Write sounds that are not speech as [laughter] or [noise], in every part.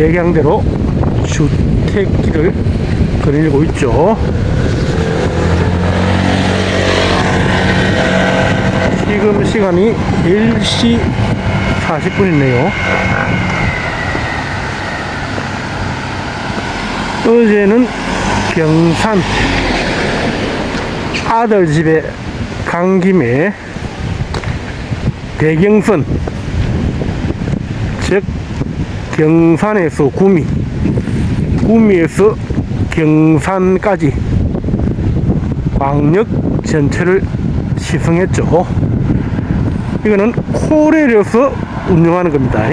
배경대로 주택길을 거닐고 있죠. 지금 시간이 1시 40분이네요. 어제는 경산 아들 집에 간 김에 대경선 즉 경산에서 구미 구미에서 경산까지 광역 전체를 시승했죠 이거는 코레일에서 운영하는 겁니다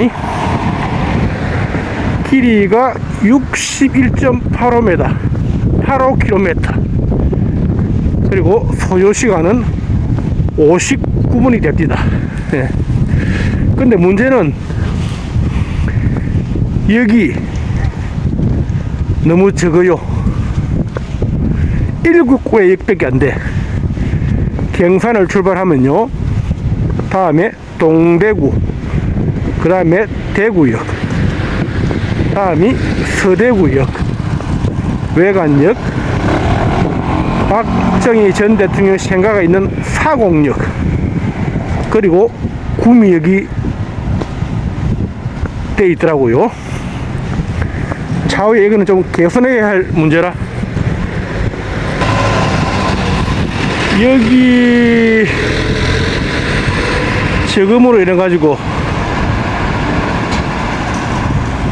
길이가 61.85m 85km 그리고 소요 시간은 59분이 됩니다. 예. 근데 문제는 여기 너무 적어요. 1구역밖에 안 돼. 경산을 출발하면요. 다음에 동대구, 그 다음에 대구역, 다음이 서대구역, 외관역, 박정희 전 대통령 생가가 있는 사공역 그리고 구미역이 돼 있더라고요. 차후에 이거는 좀 개선해야 할 문제라. 여기 저금으로 이래 가지고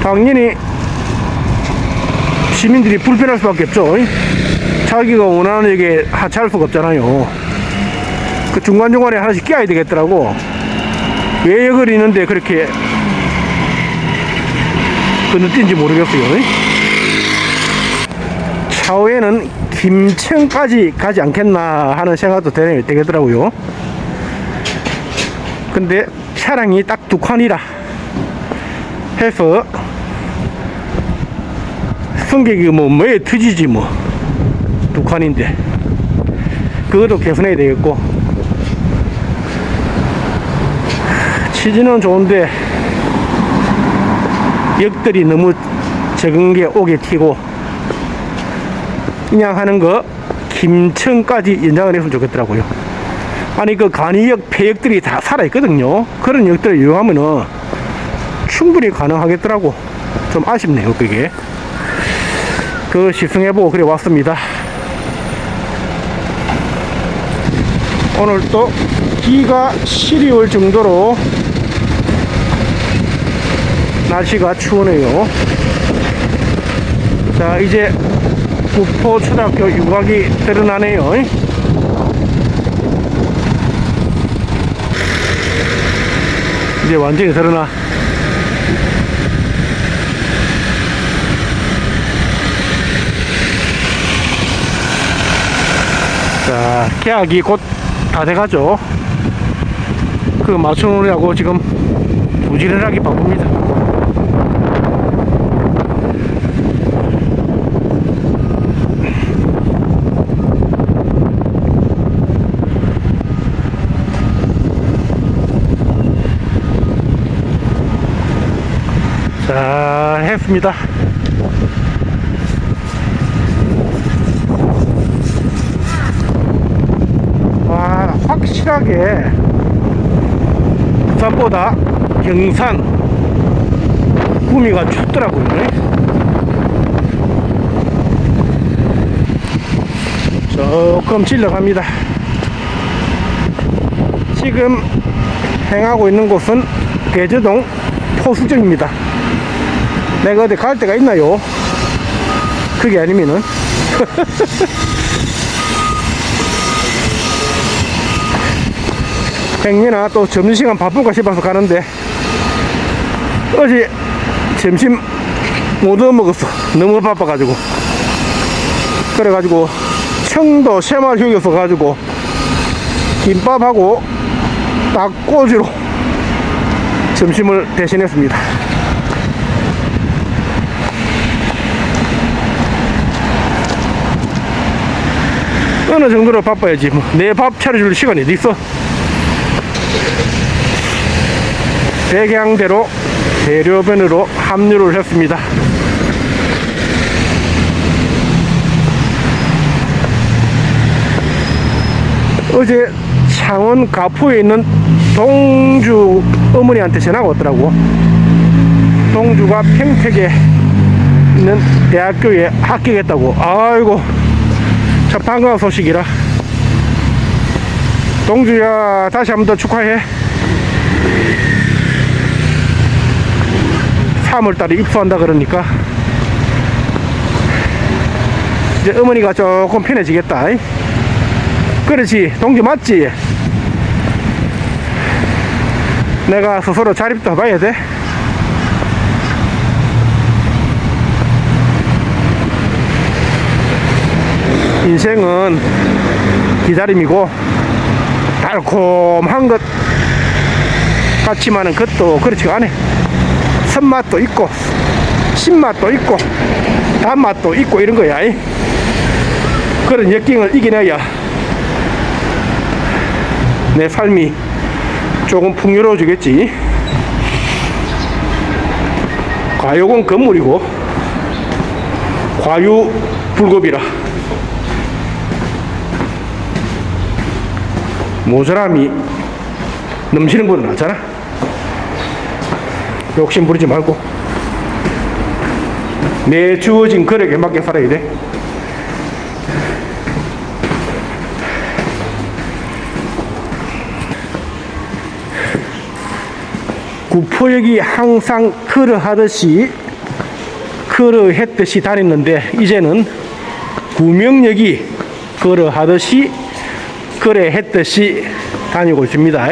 당연히 시민들이 불편할 수밖에 없죠. 자기가 원하는 역에 하차할 수가 없잖아요. 그 중간중간에 하나씩 끼워야 되겠더라고. 왜 역을 있는데 그렇게 건너뛴지 모르겠어요. 차후에는 김천까지 가지 않겠나 하는 생각도 되- 되겠더라고요. 근데 차량이 딱 두 칸이라 해서 승객이 뭐 뭐에 터지지 뭐. 두 칸인데 그것도 개선해야 되겠고 취지는 좋은데 역들이 너무 적은 게 오게 튀고 그냥 하는 거 김천까지 연장을 했으면 좋겠더라고요. 아니 그 간이역 폐역들이 다 살아있거든요. 그런 역들을 이용하면은 충분히 가능하겠더라고. 좀 아쉽네요 그게. 그 시승해보고 그래 왔습니다. 오늘 또 비가 시리 올 정도로 날씨가 추우네요. 자, 이제 구포 초등학교 유곽이 드러나네요. 이제 완전히 드러나. 자, 계약이 곧 다 돼가죠. 그 맞춰놓으려고 지금 부지런하게 바쁩니다. 자, 했습니다. 와, 확실하게 부산보다 경산 구미가 춥더라고요. 네. 조금 질러갑니다. 지금 행하고 있는 곳은 대저동 포수정입니다. 내가 어디 갈 데가 있나요? 그게 아니면은. [laughs] 행여나 또 점심시간 바쁜가 싶어서 가는데 어제 점심 못 얻어먹었어 너무 바빠가지고. 그래가지고 청도 새마을 휴게소 가지고 김밥하고 닭꼬지로 점심을 대신했습니다 어느 정도로 바빠야지 뭐. 내 밥 차려줄 시간이 어디 있어 배경대로 대로변으로 합류를 했습니다. 어제 창원 가포에 있는 동주 어머니한테 전화가 왔더라고. 동주가 평택에 있는 대학교에 합격했다고. 아이고, 참 반가운 소식이라. 동주야, 다시 한 번 더 축하해. 3월달에 입소한다 그러니까 이제 어머니가 조금 편해지겠다. 이. 그렇지, 동주 맞지? 내가 스스로 자립도 해봐야 돼. 인생은 기다림이고 달콤한 것 같지만은 그것도 그렇지가 않아. 선맛도 있고 신맛도 있고 단맛도 있고 이런 거야. 이. 그런 역경을 이겨내야 내 삶이 조금 풍요로워지겠지. 과욕은 건물이고 과유 불급이라 모자람이 넘치는 분은 낫잖아. 욕심 부리지 말고 내 주어진 거력에 맞게 살아야 돼. 구포역이 항상 걸어하듯이 걸어했듯이 다녔는데 이제는 구명역이 걸어하듯이 거래했듯이 다니고 있습니다.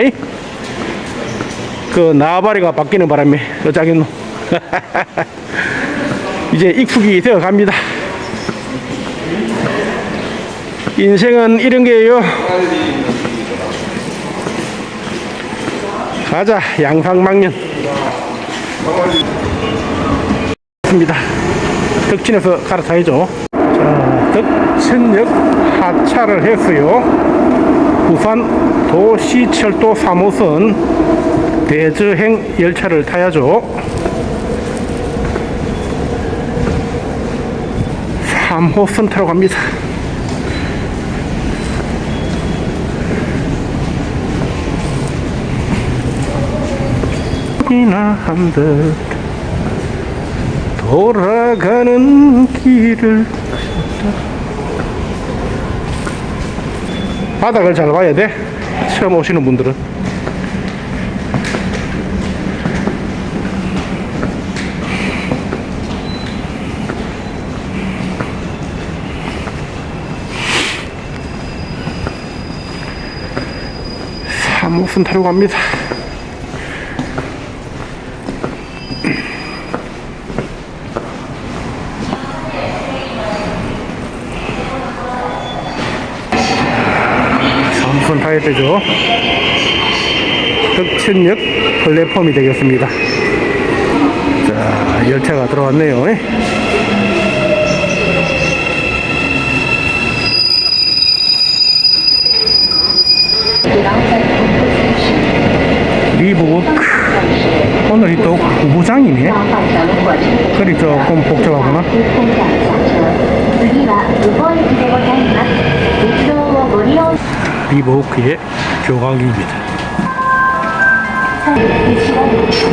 그 나발이가 바뀌는 바람에 어쩌겠노. [laughs] 이제 익숙이 되어 갑니다. 인생은 이런 게요. 가자 양상망년. 입니다. 덕진에서 갈아타야죠. 자, 덕천역 하차를 했어요. 부산 도시철도 3호선 대저행 열차를 타야죠. 3호선 타러 갑니다. 이나 한듯 돌아가는 길을 바닥을 잘 봐야 돼. 처음 오시는 분들은. 삼호선 타러 갑니다. 가야 되죠. 흑천역 플랫폼이 되겠습니다. 자, 열차가 들어왔네요. 예. 리보크 오늘이 또 우부장이네 그리 조금 복잡하구나 리버호크의 교각입니다.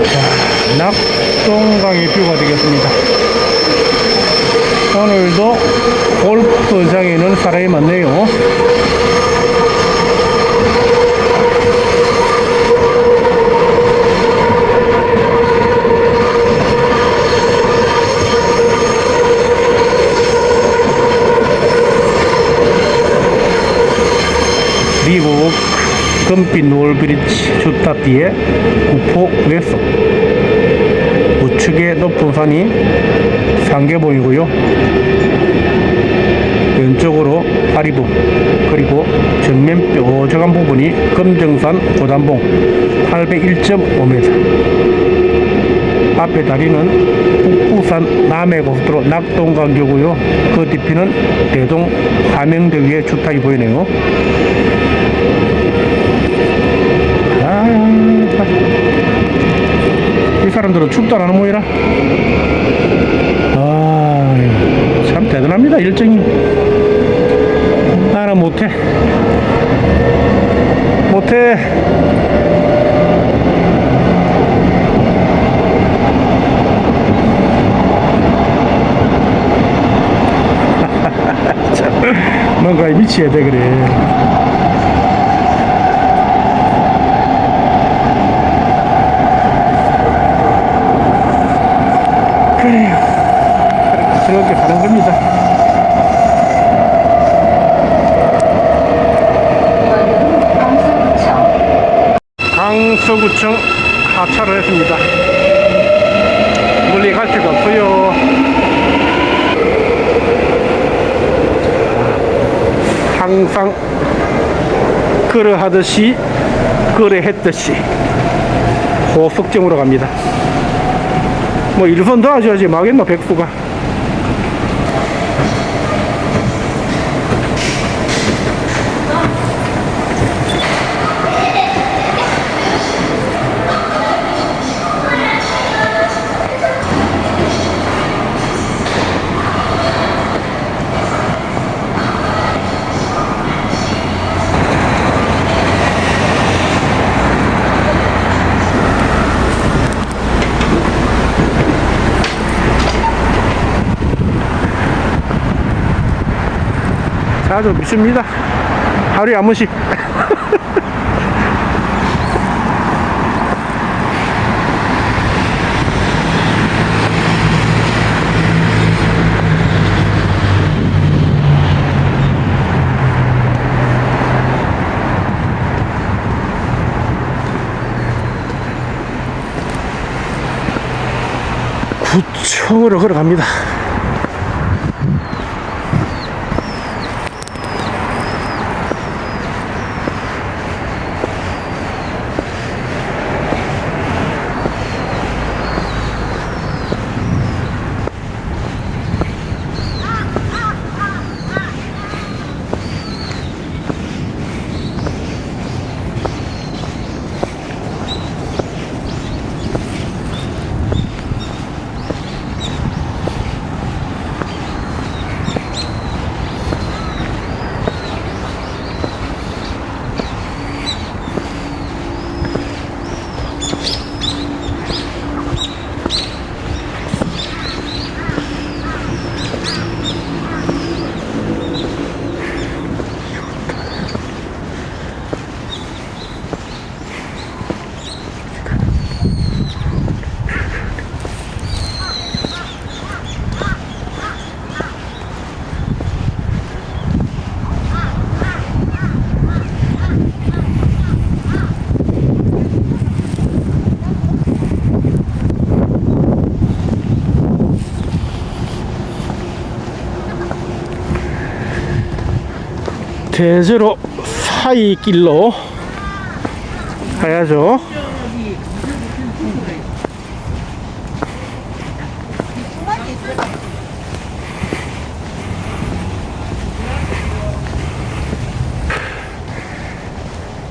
자, 낙동강의 뷰가 되겠습니다. 오늘도 골프장에는 사람이 많네요. 미국 금빛 노을브리지 주탑 뒤에 구포 웨소 우측에 높은 산이 상계 보이고요. 왼쪽으로 파리봉 그리고 정면 뾰족한 부분이 금정산 고단봉 801.5m 앞에 다리는 북부산 남해고속도로 낙동강교고요 그 뒤편은 대동 함영대 위에 주탑이 보이네요 아, 이 사람들은 안 하는 모이라. 아, 참 대단합니다, 일정이. 나는 못해. 못해. 참, 뭔가에 미치야 돼, 그래. 그래요. 그렇게 가는 겁니다. 강서구청 하차를 했습니다. 멀리 갈 데가 없어요. 항상 그러하듯이 그래했듯이 고속정으로 갑니다. 뭐 1선 더 하셔야지 막겠노 백수가. 자주 믿습니다. 하루에 한 번씩. 구청으로 걸어갑니다. 대저로 사이 길로 가야죠.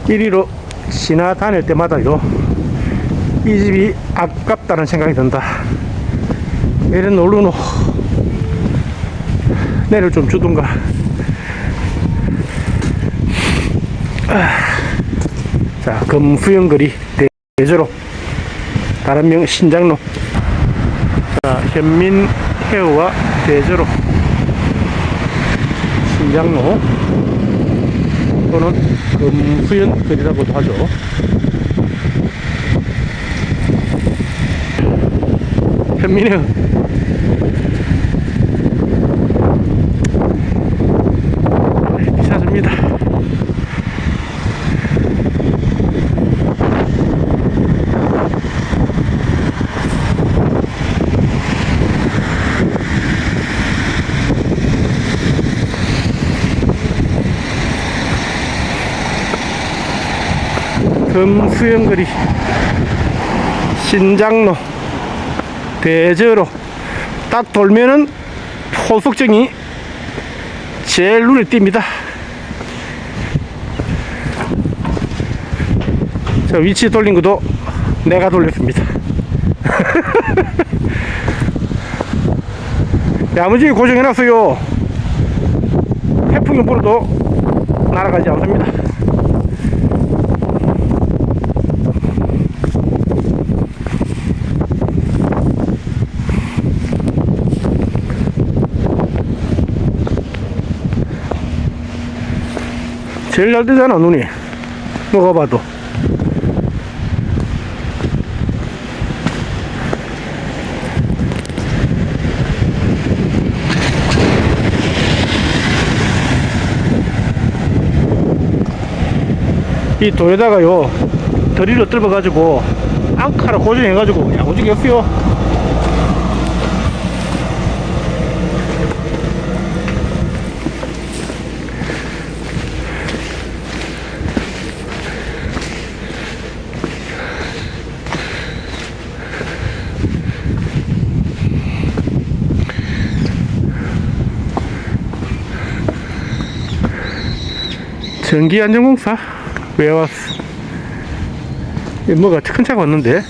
이리로 지나다닐 때마다 요. 이 집이 아깝다는 생각이 든다. 이런 놀루노 내를 좀 주든가. 자, 금수영거리 대저로 다른 명 신장로. 자, 현민 해우와 대저로 신장로. 또는 금수연거리라고도 하죠. 현민해우 비싸집니다. 금수영거리 신장로 대저로 딱 돌면은 포석정이 제일 눈에 띕니다 저 위치 돌린 것도 내가 돌렸습니다 [laughs] 야무지게 고정해놨어요. 태풍이 불어도 날아가지 않습니다. 제일 잘 되잖아, 눈이. 누가 봐도. 이 돌에다가요 더리로 뜰어가지고 앙카를 고정해가지고 야무지게 했어 전기안전공사? 이 뭐가 큰 차가 왔는데